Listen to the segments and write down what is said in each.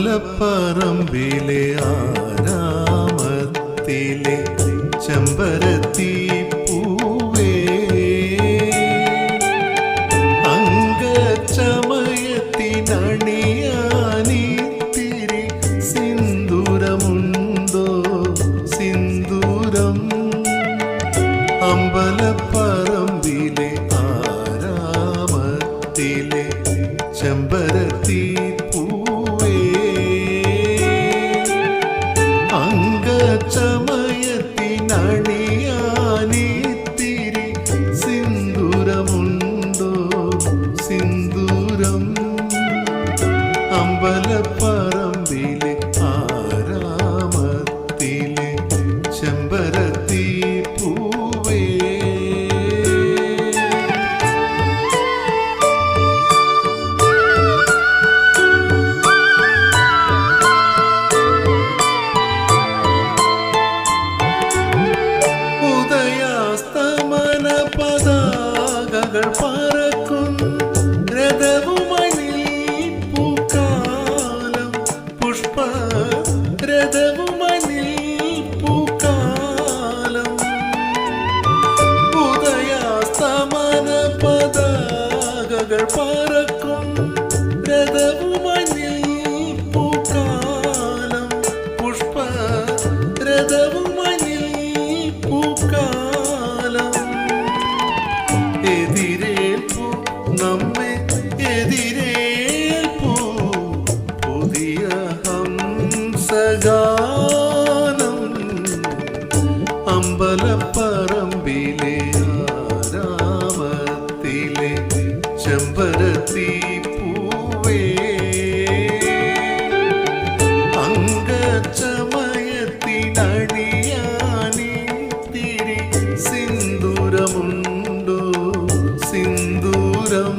അമ്പലപ്പറമ്പിലെ ആരാമത്തിലെ ചെമ്പരത്തി പതാകകൾ പറക്കും. രഥവുമണി പൂക്കാലം. പുഷ്പ രഥവുമണി പൂക്കാലം. ഉദയാസ്തമന പതാകകൾ പറക്കും. ഹംസഗാനം അമ്പലപ്പറമ്പിലെ ആരാമത്തിലെ ചെമ്പരത്തി പൂവേ. അംഗചമയത്തിനണിയാനിത്തിരി സിന്ദൂരമുണ്ടോ സിന്ദൂരം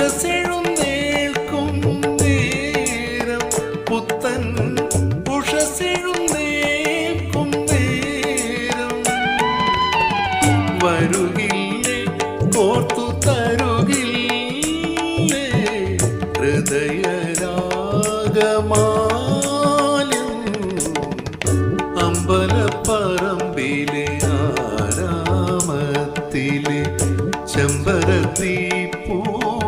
ഉഷസെഴുന്നേൽക്കും നേരം. പുത്തൻ ഉഷസെഴുന്നേൽക്കും നേരം. വരുകില്ലേ കോർത്തു തരുകില്ലേ ഹൃദയരാഗമാലും അമ്പലപ്പറമ്പിലെ ആരാമത്തിലെ ചെമ്പരത്തി പൂവേ